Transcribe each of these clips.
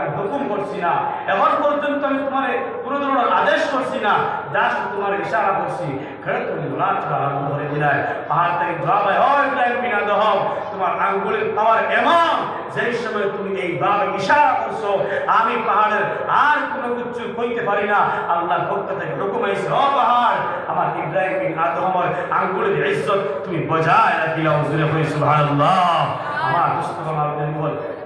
আমি করছি না। পর্যন্ত তোমার কোনো ধরনের আদেশ করছি না জাস্ট তোমার ইশারা করছি। খেলে তুমি আরম্ভ করে পাহাড় থেকে তোমার সময় তুমি ইশারা করছ, আমি পাহাড়ের আর কোনো কিছু কইতে পারি না। আল্লাহর পক্ষ পাহাড়, আমার ইব্রাহিম বিন আঙ্গুলের ইজ্জত তুমি বজায় সুবহানাল্লাহ। আমার আমার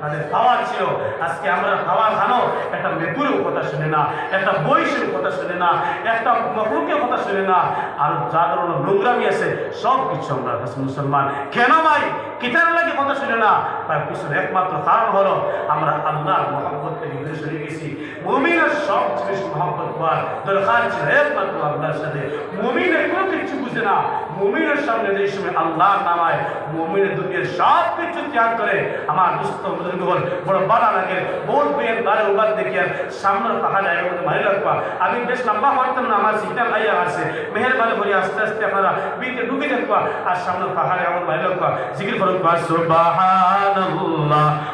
তাদের হাওয়া ছিল। আজকে আমরা হাওয়া খানো একটা মেকুরের কথা শুনে না, একটা বৈশের কথা শুনে না, একটা মকুকের কথা শুনে না। আর যা ধরনের নোংরামি আছে সব কিছু আমরা মুসলমান। কেন ভাই? কিতার লাগে কথা শুনে না। তার পিছনে একমাত্র কারণ হলো, আমরা আল্লাহর মহব্বত থেকে সরে গেছি। মুমিনের সব দরকার ছিল সাথে। মুমিনের কোনো কিছু বুঝে না। মুমিনের সামনে যে সময় নামায়, মুমিনের দুনিয়ার সব কিছু ত্যাগ করে আমার দুস্থ বুজুর্গগণ বড় বাড়া লাগে। বোট বের বারে উবার দেখি আর সামনের পাহাড়ে এর মধ্যে মারি রাখবা। আমি বেশ লম্বা না, আমার সিগন্যাল ভাইয়া আছে। মেহরবানি আস্তে আস্তে আপনারা বিতে ঢুকে দেখবা আর সামনের পাহাড়ে এমন মারি রাখবা। জিকির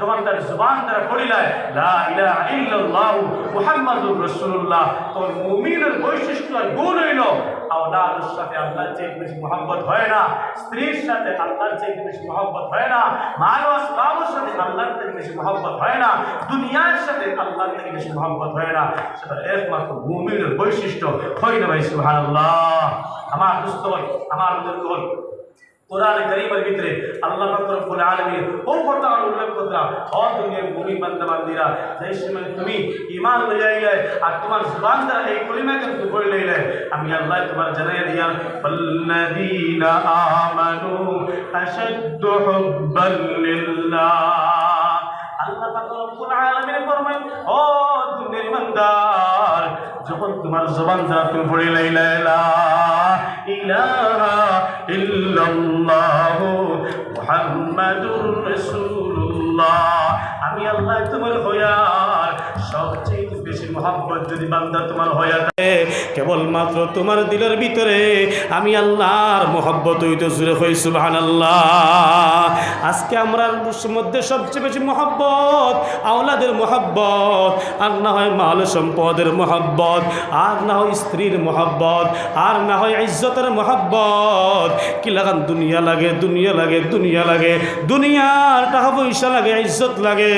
যখন তার তখন বৈশিষ্ট্য আর গুণ চেয়ে বেশি হয় না, স্ত্রীর সাথে আল্লাহর চেয়ে বেশি হয় না সাথে থেকে বেশি হয় না, দুনিয়ার সাথে থেকে বেশি হয় না। বৈশিষ্ট্য। হয় না ভাই আমার দুস্থ আমার কোরআন করিমের ভিতরে আল্লাহ রব্বুল আলামিন ও কথা উল্লেখ করতা ও দুনিয়ার মুমিন বান্দা বান্দিরা যেই সময় তুমি ঈমান লইলে আর তোমার জবান দ্বারা এই কলিমাকে তুমি পড়ে লইলে, আমি আল্লাহ তোমার জানাই দিয়াম ফাল্লাযীনা আমানু আশাদ্দু হুব্বান লিল্লাহ। আল্লাহ পাক রব্বুল আলামিন ফরমান ও দুনিয়ার বান্দার যখন তোমার জবান দ্বারা তুমি পড়ে লইলে, লা ইলাহা ইল্লাল্লাহ মুহাম্মাদুর রাসূলুল্লাহ। আমি আল্লাহ তোমার হয়ার সবচেয়ে বেশি মহব্বত যদি বান্দা তোমার হয়া কেবলমাত্র তোমার দিলের ভিতরে আমি আল্লাহর মহব্বত হইতে জুড়ে হই, সুবহানাল্লাহ। আজকে আমরা মধ্যে সবচেয়ে বেশি মহব্বত, আওলাদের মহব্বত, আর না হয় মাল সম্পদের মহব্বত, আর না হয় স্ত্রীর মহব্বত, আর না হয় ইজ্জতের মহব্বত। কি লাগান দুনিয়া লাগে দুনিয়া লাগে দুনিয়া লাগে, দুনিয়ার টাকা পয়সা লাগে, ইজ্জত লাগে,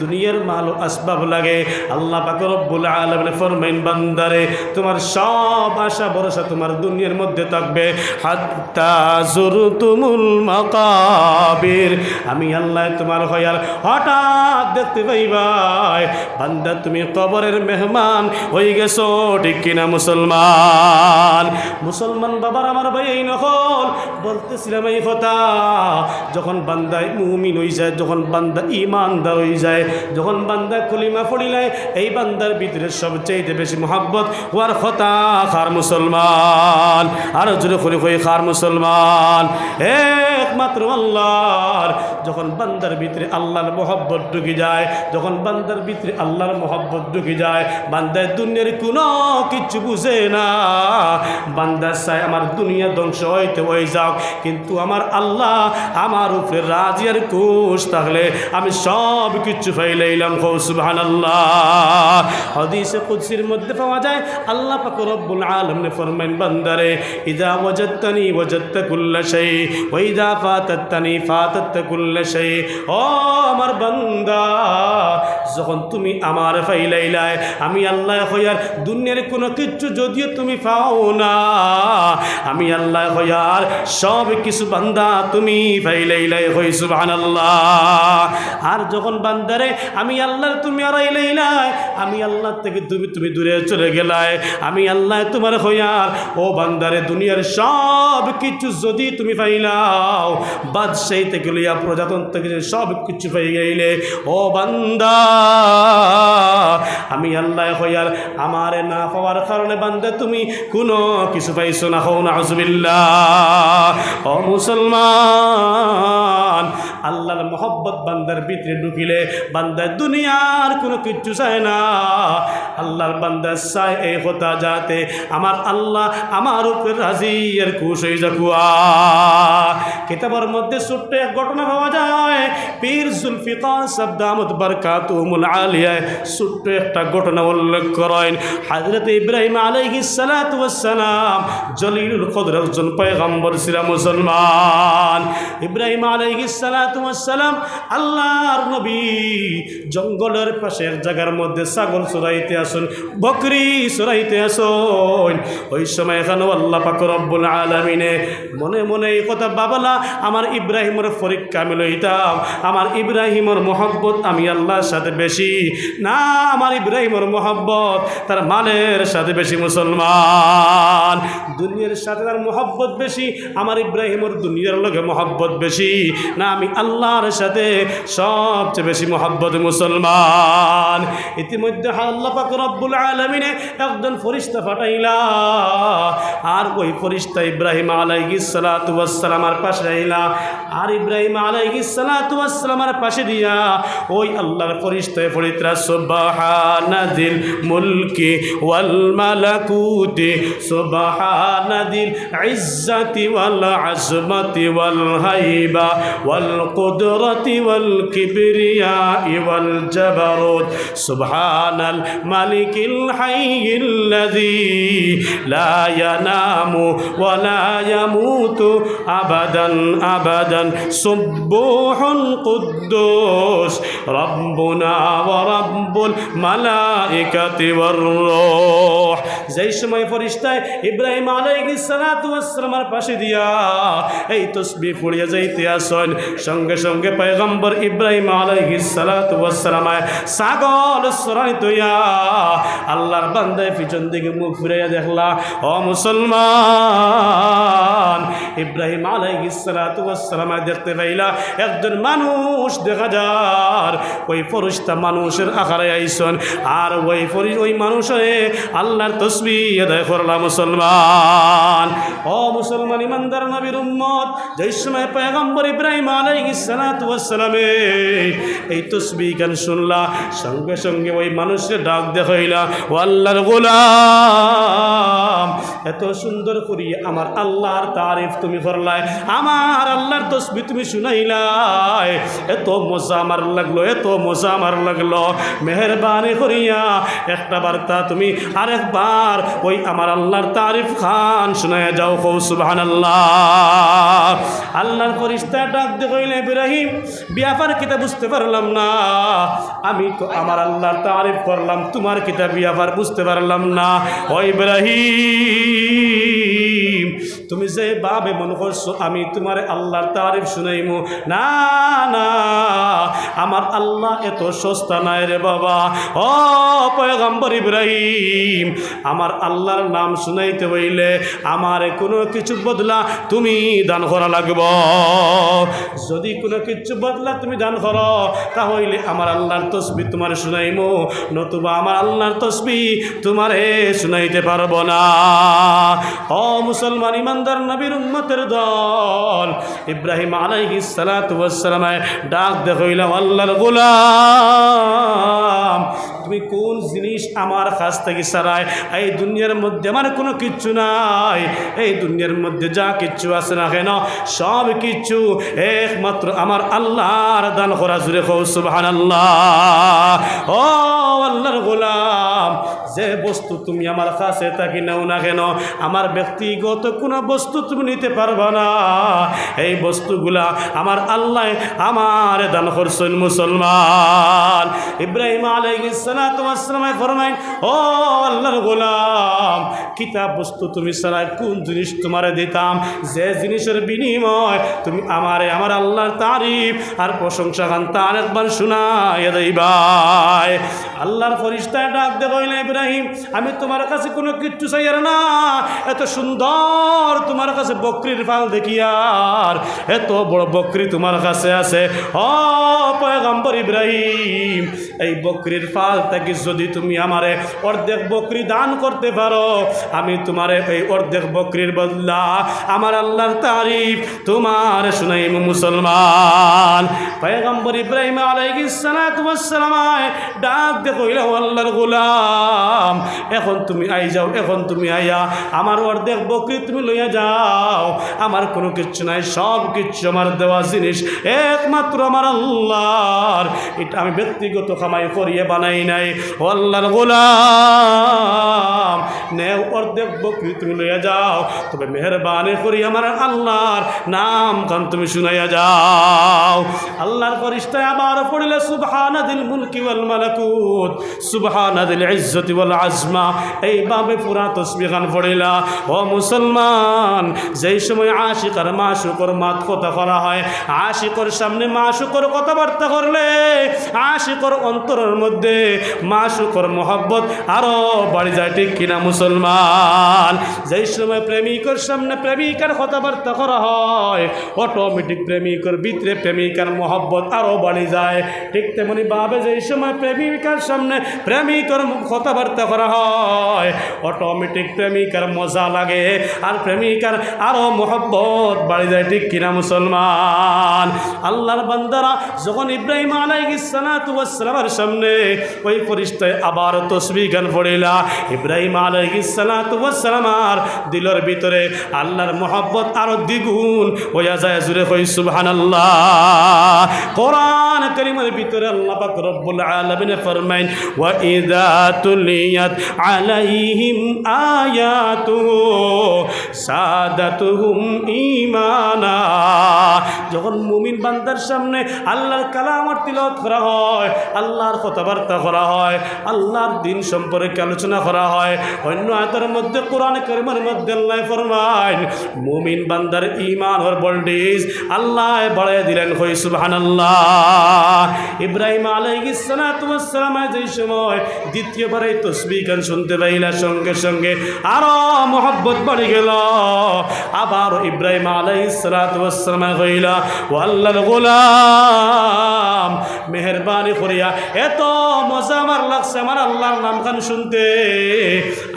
দুনিয়ার মাল আসবাব লাগে। আল্লাহ পাক রব্বুল আলামিন ফরমাইন, বান্দারে তোমার সব আশা ভরসা তোমার দুনিয়ার মধ্যে থাকবে। হাত্তা জুরতুমুল মাকাবির। আমি আল্লাহ তোমার হয়ার হঠাৎ দেখতে পাইবাই। বান্দা, তুমি কবরের মেহমান হয়ে গেছো, ঠিক কিনা মুসলমান? মুসলমান বাবার আমার ভাই এই নকল, বলতেছিলাম এই কথা। যখন বান্দায় মুমিন হয়ে যায়, যখন বান্দা ইমানদার হয়ে যায়, যখন বান্দা কলিমা পড়িলায়, এই বান্দার ভিতরে সবচেয়ে বেশি মহাব্বত হওয়ার কথা খার মুসলমান। আর জোরে করে হয়ে খার মুসলমান। একমাত্র আল্লাহর। যখন বান্দার ভিতরে আল্লাহর মহব্বত ঢুকে যায়, যখন বান্দার ভিতরে আল্লাহর মহব্বত ঢুকে যায় বান্দার দুনিয়ার কোনো কিছু বুঝে না। বান্দার চায় আমার দুনিয়া ধ্বংস হইতে হয়ে যাও কিন্তু আমার আল্লাহ আমার উপরে রাজি আর কুশ থাকলে আমি সব কিছু ফাইলাইলাম সুবহান আল্লাহ হদিসে কুদসির মধ্যে পাওয়া যায় আল্লাহ পাক রব্বুল আলামিন ফরমান বান্দারে ইদা ওয়াজাদতানি ওয়াজাদতা কুল্লা শাই, ওয়া ইদা ফাতাতনি ফাতাত কুল্লা শাই। ও আমার বান্দা, যখন তুমি আমার ফাইলাইলাই আমি আল্লাহ হইয়ার দুনিয়ার কোনো কিচ্ছু যদিও তুমি পাও না, আমি আল্লাহ হইয়ার সব কিছু বান্দা তুমি ফাইলাইলাই হই, সুবহানাল্লাহ। আর যখন বান্দারে, আমি আল্লাহর তুমি আড়াইলাইলাই আমি আল্লাহ থেকে তুমি তুমি দূরে চলে গেলাই আমি আল্লাহ তোমার হইয়ার। ও বান্দারে, দুনিয়ার সব কিছু যদি তুমি পাইলাও, বাদশাহী থেকে লইয়া প্রজাতন্ত্র থেকে সব কিছু পেয়ে গেলে ও বান্দা, আমি আল্লাহ হইয়ার, আমারে না পাওয়ার কারণে বান্দা তুমি কোনো কিছু পাইছো না, হও না হজবিল্লা ও মুসলমান, আল্লাহর মোহব্বত বান্দার ভিতরে ঢুকিলে বান্দার দুনিয়ার কোনো কিচ্ছু চায় না। আল্লাহর বান্দার চায় কথা যাতে আমার আল্লাহ আমার উপরে রাজি আর খুশ হয়ে যাকুয়া। কিতাবের মধ্যে ছোট্ট এক ঘটনা পাওয়া যায়। পীর জুলফিকার সাবদামত বারকাতুমুল আলিয়ায় ছোট্ট একটা ঘটনা উল্লেখ করেন। হাজরত ইব্রাহিম আলাইহিস সালাতু ওয়াস সালাম জলিলুল কদর একজন পয়গম্বর ছিল মুসলমান। ইব্রাহিম আলাইহিস সালাতু ওয়াস সালাম আল্লাহর নবী, জঙ্গলের পাশে এক জায়গার মধ্যে ছাগল চড়াইতে আসুন। বকরি চড়াইতে আসুন। ওই সময় এখানে আল্লাহ পাক রব্বুল আলামিনে মনে মনে এই কথা, বাবলা, আমার ইব্রাহিমের পরীক্ষা আমি লইতাম আমার ইব্রাহিমের মহব্বত আমি আল্লাহর সাথে বেশি। না, আমার ইব্রাহিমের মহব্বত তার মালের সাথে বেশি মুসলমান। দুনিয়ার সাথে তার মহব্বত বেশি, আমার ইব্রাহিমের দুনিয়ার লোকে মহব্বত বেশি। না, আমি আল্লাহর সাথে সবচেয়ে বেশি মহব্বত মুসলমান। ইতিমধ্যে আল্লাহ পাক রব্বুল আলমিনে একজন ফরিস্তা ফাটাইলা আর ওই ফরিস্তা ইব্রাহিম সালাতু ওয়াস পাশে আইলা। আর ইব্রাহিম সালাতু ওয়াস পাশে দিয়া ওই আল্লাহর ফরিস্তায় ফরিত্রা সুবহানাদিল মুলকি ওয়াল মালাকুতি, সুবহানাদিল ইজ্জাতি ওয়াল আজমাতি ওয়াল হাইবা ওয়াল কুদরতি ওয়াল কিবরিয়া ওয়াল সুবহানাল মালিকিল হাইয়িল্লাযী লা ইয়ানামু ওয়া লা ইয়ামুতু আবাদান আবাদান। সুবহুন কুদ্দুস, রব্বুনা ওয়া রব্বুল মালাইকাতি যেই সময় ফরিস্তায় ইব্রাহিম আলাইহিস সালাতু ওয়াস সালামের পাশে দিয়া এই তসবিহ পড়িয়া যাইতে আসেন, সঙ্গে সঙ্গে পয়গম্বর ইব্রাহিম সালামায় ছাগল সরানি তৈয়া আল্লাহর বান্দায় পিছন দিকে মুখ ফিরাইয়া দেখলা, ও মুসলমান, ইব্রাহিম আলাইহিস সালাতু ওয়াস সালামায় দেখতে পাইলা, একজন মানুষ দেখা যার, ওই ফরিস্তা মানুষের আকারে আইসন, আর ওই ফরি, ওই মানুষে আল্লাহর তসবি আদায় করলা, মুসলমান। ও মুসলমান, ইমানদার নবীর উম্মত, যেই সময় পয়গম্বর ইব্রাহিম আলাইহিস সালাতু ওয়াস সালামে এই তসবি গান শুনলা, সঙ্গে সঙ্গে ওই মানুষের ডাক দেখাইলা, ও আল্লাহর গোলাম। এত সুন্দর করি আমার আল্লাহর তারিফ তুমি করলাই, আমার আল্লাহর তসবি তুমি শুনাইলাই। এত মজা আমার লাগল, এত মজা আমার লাগল। মেহরবানি করিয়া একটা বার্তা তুমি আরেকবার ওই আমার আল্লাহর তারিফ খান শোনায় যাও কৌ সুবহান আল্লাহ আল্লাহর ফরিস্তা ডাক কইলে, ইব্রাহিম বিয়াপার কিতা বুঝতে পারলাম না। আমি তো আমার আল্লাহর তারিফ করলাম, তোমার কিতা বিয়াপার বুঝতে পারলাম না, ও ইব্রাহিম, তুমি যে বাবে মনে করছ, আমি তোমার আল্লাহর তারিফ শুনাইমু। না না আমার আল্লাহ এত সস্তা নাই রে বাবা। ও পয়গম্বর ইব্রাহিম, আমার আল্লাহর নাম শুনাইতে হইলে আমার কোনো কিছু বদলা তুমি দান করা লাগব। যদি কোনো কিছু বদলা তুমি দান করো তাহলে আমার আল্লাহর তসবি তোমার শুনাইমু, নতুবা আমার আল্লাহর তসবি তোমারে শুনাইতে পারব না। ও মুসলমান ইমানদার নবীর উম্মতের দল, ইব্রাহিম আলাইহিস সালাতু ওয়াস সালামায় ডাক দেখাইলাম আল্লাহর গোলাম। তুমি কোন জিনিস আমার কাছ থেকে সারায়? এই দুনিয়ার মধ্যে আমার কোনো কিচ্ছু নাই। এই দুনিয়ার মধ্যে যা কিচ্ছু আছে না কেন? সব কিচ্ছু একমাত্র আমার আল্লাহর দান করা। জুড়ে খৌ সুবহান আল্লাহ ও আল্লাহর গোলাম, যে বস্তু তুমি আমার কাছে থাকি নাও না কেন? আমার ব্যক্তিগত কোনো বস্তু তুমি নিতে পারবা না। এই বস্তুগুলা আমার আল্লাহ আমার দান করছেন মুসলমান। ইব্রাহিম আলাইহিস সালাতামায় ফরমাইন, ও আল্লাহর গোলাম, কিতাব বস্তু তুমি সারা কোন জিনিস তোমারে দিতাম? যে জিনিসের বিনিময় তুমি আমারে, আমার আল্লাহর তারিফ আর প্রশংসা গান তার একবার শোনায় দেই ভাই আল্লাহর ফরিস্তায় ডাক দে কইলে ইব্রাহিম, আমি তোমার কাছে কোনো কিচ্ছু চাই না। এত সুন্দর তোমার কাছে বকরির ফাল দেখি আর। এত বড় বকরি তোমার কাছে আছে। ও পয়গম্বর ইব্রাহিম এই বকরির ফাল থেকে যদি তুমি আমারে অর্ধেক বকরি দান করতে পারো, আমি তোমারে এই অর্ধেক বকরির বদলা আমার আল্লাহর তারিফ তোমার শুনাইম মুসলমান। পয়গম্বর ইব্রাহিম আলাইহিস সালাতু ওয়াস সালামায় ডাক দে কইলা, ও আল্লাহর গোলাম, এখন তুমি আই যাও, এখন তুমি আইয়া আমার অর্ধেক বকরি তুমি লইয়া যাও। আমার কোনো কিচ্ছু নাই, সব কিচ্ছু আমার দেওয়া জিনিস একমাত্র আমার আল্লাহর। এটা আমি ব্যক্তিগত কামাই করিয়ে বানাই নাই। ও আল্লাহর গোলাম নেও অর্ধেক বকরি তুমি লইয়া যাও। তবে মেহরবানি করি আমার আল্লাহর নাম কান তুমি শুনাইয়া যাও। আল্লাহর ফরিস্তায় আবার পড়িলে, সুবহানাদিল মুলকি ওয়াল মালাকুত, সুবহানাদিল ইজ্জতি ওয়াল আজমা। এইভাবে পুরা তসবি খান পড়িলা। ও মুসলমান, যেই সময় আশিকার মাসুকর মাত কথা করা হয়, আশিকর সামনে মা মাসুকর কথাবার্তা করলে, আশিকর অন্তরের মধ্যে মাসুকর মোহব্বত আরও বাড়ি যায়, ঠিক কিনা মুসলমান? যেই সময় প্রেমিকর সামনে প্রেমিকার কথাবার্তা করা হয় অটোমেটিক প্রেমিকর ভিতরে প্রেমিকার মোহব্বত আরও বাড়ি যায়। ঠিক তেমনি ভাবে যেই সময় প্রেমিকার সামনে প্রেমিকর কথাবার্তা করা হয় অটোমেটিক প্রেমিকার মজা লাগে আর প্রেমিকার আরও মোহব্বত বাড়ি যায়, ঠিক কিনা মুসলমান? আল্লাহর বান্দারা যখন ইব্রাহিম আলাইসালামের সামনে ওই পরিষ্ঠয় আবার তসবি গান পড়িলা। ইব্রাহিম আলাইসালামার দিলর ভিতরে আল্লাহর মোহব্বত আরও দ্বিগুণ হইয়া যায় জুড়ে হই সুবহান আল্লাহ কোরআন করিমের ভিতরে আল্লাহ পাক রব্বুল আলামিন ফরমাইন, ওয়া ইযা তুলিয়াত আলাইহিম আয়াতু সাদাতুহুম ঈমানা। যখন মুমিন বান্দার সামনে আল্লাহর কালামত তিলাওয়াত করা হয় আল্লাহর কথাবার্তা করা হয়, আল্লাহর দিন সম্পর্কে আলোচনা করা হয়। অন্য আয়তার মধ্যে, কোরআন করিমের মধ্যে আল্লাহ ফরমাইন মুমিন বান্দার ইমান ওর বলডিস আল্লাহ বাড়াই দিলেন হই সুবহানাল্লাহ। ইব্রাহিম আলাইহিস সালাতু ওয়াস সালাম যেই সময় দ্বিতীয়বার তসবিহ গান শুনতে পাইলা, সঙ্গে সঙ্গে আরও মোহব্বত বাড়ি গেল। আবার ইব্রাহিম আলাইহিস সালাতু ওয়াস সালাম কইলা, ও আল্লাহর গোলাম, মেহরবানি করিয়া এত মজা আমার লাগছে, আমার আল্লাহর নাম খান শুনতে।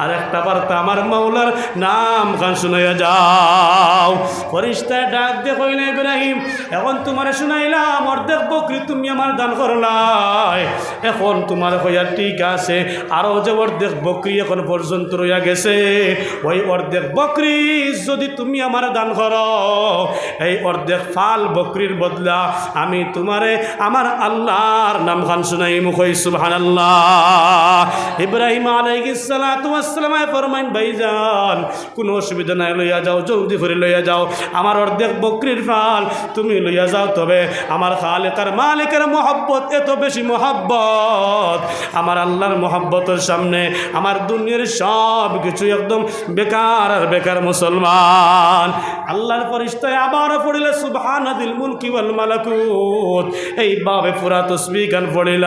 আর একটা বার্তা, আমার মাওলার নাম খান শুনাইয়া যাও। ফরিস্তায় ডাক দিয়ে কইলে ইব্রাহিম, এখন তোমার শুনাইলাম, অর্ধেক বকরি তুমি আমার দান করলাই। এখন তোমার হইয়া ঠিক আছে আরও যে অর্ধেক বকরি এখন পর্যন্ত রইয়া গেছে, ওই অর্ধেক বকরি যদি তুমি আমার দান করো, এই অর্ধেক ফাল বকরির বদলা আমি তোমারে, আমার আল্লাহর নাম খান শুনাই মুখই সুবহান আল্লাহ ইব্রাহিম কোনো অসুবিধা নাই, লইয়া যাও, জলদি লইয়া যাও। আমার অর্ধেক বকরির ফাল, তুমি লইয়া যাও তবে। আমার খালেকার মালিকের মহব্বত এত বেশি মহব্বত। আমার আল্লাহর মহব্বতের সামনে আমার দুনিয়ার সব কিছু একদম বেকার আর বেকার মুসলমান। আল্লাহর পরিস্তায় আবার পড়িলে সুবহানাদিল মুলকি ওয়াল মালাকুত। এই বাবে পুরা তসবি গান পড়িলা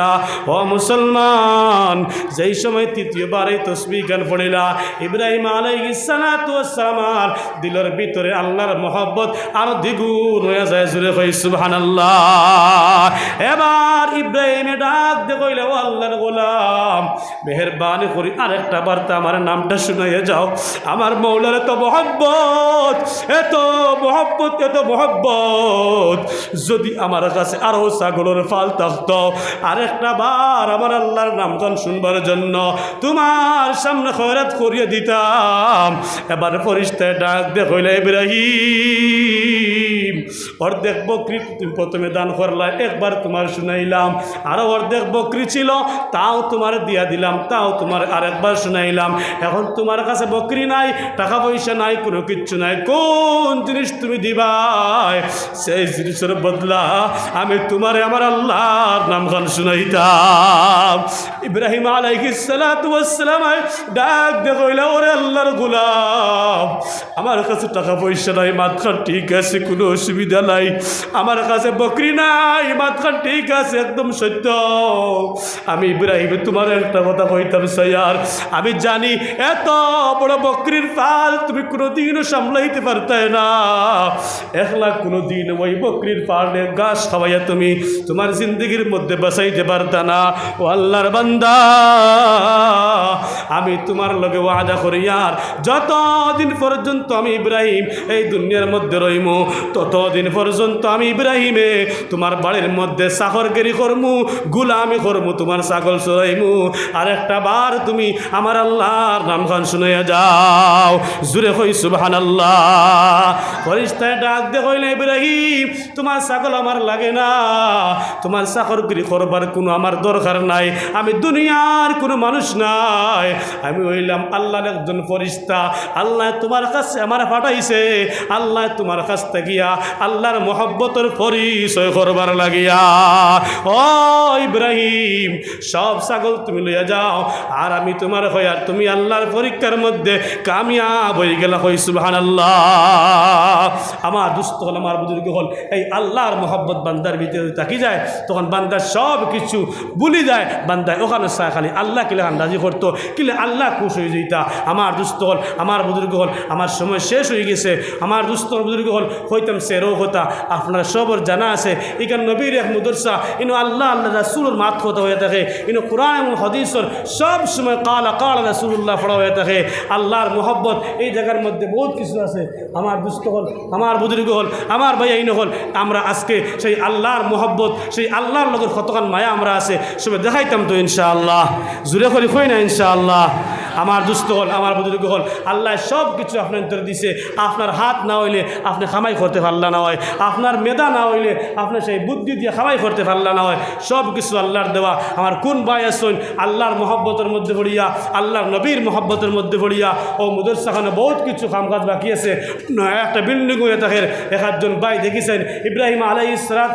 ও মুসলমান, যেই সময় তৃতীয়বার এই তসবি গান পড়িলা, ইব্রাহিম আলাইহিস সালাতু দিলের ভিতরে আল্লাহর মহব্বত আরও দ্বিগুণ হয়ে যায় জুড়ে কই সুবহানাল্লাহ। এবার ইব্রাহিমে ডাক দে কইলে, ও আল্লাহর গোলাম, মেহরবানি করি, আরেকটা বার্তা, আমার নামটা শুনাইয়ে যাও। আমার মৌলার এত মহব্বত এত মহব্বত এত মহব্বত। যদি আমার কাছে আরও ছাগলের ফাল থাকতো আরেকটা বার আমার আল্লাহর নামগান শুনবার জন্য তোমার সামনে খয়রাত করিয়ে দিতাম, এবার ফরিস্তায় ডাক দে হইলে ইব্রাহিম অর্ধেক বকরি তুমি প্রথমে দান করলা, একবার তোমার শুনাইলাম। আরও অর্ধেক বকরি ছিল, তাও তোমার দিয়া দিলাম, তাও তোমার আরেকবার শুনাইলাম। এখন তোমার কাছে বকরি নাই, টাকা পয়সা নাই, কোনো কিচ্ছু নাই। কোন জিনিস তুমি দিবাই? সেই জিনিসের বদলা আমি তোমার আমার আল্লাহর নাম গান শুনাইতাম। ইব্রাহিম ওয়াসসালাম ডাক দে কইলা, ওরে আল্লাহর গোলাম, আমার কাছে টাকা পয়সা নাই মাতখান ঠিক আছে, কোনো অসুবিধা নাই। আমার কাছে বকরি নাই মাতখান ঠিক আছে, একদম সত্য। আমি ইব্রাহিম, তোমার একটা কথা কইতাম সয়ার আমি জানি এত বড় বকরির ফাল তুমি কোনোদিনও সামলাইতে পারতে না। একলা কোনোদিন ওই বকরির ফালে গাছ খাওয়াইয়া তুমি তোমার জিন্দগির মধ্যে বাসাইতে পারতা না। ও আল্লাহর বান্দা, আমি তোমার লগে ওয়াদা করি, আর যতদিন পর্যন্ত আমি ইব্রাহিম এই দুনিয়ার মধ্যে রইম ততদিন পর্যন্ত আমি ইব্রাহিমে তোমার বাড়ির মধ্যে সাহরগিরি করমু, গুলামি করমু, তোমার ছাগল চড়াইমু? আর একটা বার তুমি আমার আল্লাহর নাম খান শুনাইয়া যাও। জুড়ে হই সুবহান আল্লাহ ফরিস্তায় ডাক দে কইলে, ইব্রাহিম, তোমার ছাগল আমার লাগে না। তোমার চাকরগিরি করবার কোনো আমার দরকার নাই। আমি দুনিয়ার কোনো মানুষ নাই। আমি হইলাম আল্লাহর একজন ফরিস্তা। আল্লাহ তোমার কাছে আমার পাঠাইছে। আল্লাহ তোমার কাছ থেকে গিয়া আল্লাহর মহব্বতের পরিচয় করবার লাগিয়া, ও ইব্রাহিম, সব ছাগল তুমি লইয়া যাও, আর আমি তোমার হই আর তুমি আল্লাহর পরীক্ষার মধ্যে কামিয়াব হয়ে গেলা হই আল্লাহ আমার দুস্থ হল, আমার বুজুর্গ হল। এই আল্লাহর মহব্বত বান্দার ভিতরে তাকি যায়, তখন বান্দার সব কিছু ভুলি যায়। বান্দায় ওখানে খালি আল্লাহ কিলে আন্দাজি করতো, কিলে আল্লাহ খুশ হয়ে যেতা আমার দুস্থ হল, আমার বুজুর্গ হল, আমার সময় শেষ হয়ে গেছে। আমার দুস্থ বুজুর্গ হল, হইতাম সেরও হতা। আপনারা সবর জানা আছে। এখানে নবীর এক মুদরসা ইনো আল্লাহ আল্লাহ রাসুলের মাত কথা হয়ে থাকে। ইনো কোরআন এবং হদিসর সব সময় কালা কালা রাসুল্লাহ পড়া হয়ে থাকে। আল্লাহর মোহব্বত এই জায়গার মধ্যে বহুত কিছু আছে। আমার দুস্থ হল আমার বুজুর্গ হল, আমার ভাই ইনো হল। আমরা আজকে সেই আল্লাহর মোহব্বত, সেই আল্লাহর লগের কতক্ষণ মায়া আমরা আছে, সবে দেখাইতাম তো ইনশাআল্লাহ। জুড়ে করি কই না ইনশাআল্লাহ। আমার দুস্থ হল, আমার বুজুর্গ হল। আল্লাহ সব কিছু আপনার ভিতরে দিছে। আপনার হাত না হইলে আপনি খামাই করতে পারলা না হয়। আপনার মেধা না হইলে আপনার সেই বুদ্ধি দিয়ে খামাই করতে পারলা না হয়। সব কিছু আল্লাহর দেওয়া। আমার কোন ভাই আসুন আল্লাহর মহব্বতের মধ্যে পড়িয়া, আল্লাহর নবীর মহব্বতের মধ্যে পড়িয়া, ও মুদরসাখানে বহুত কিছু কাম কাজ বাকি আছে। একটা বিল্ডিং হয়ে থাকে এক একজন ভাই দেখেছেন ইব্রাহিম আলাই ইসরাত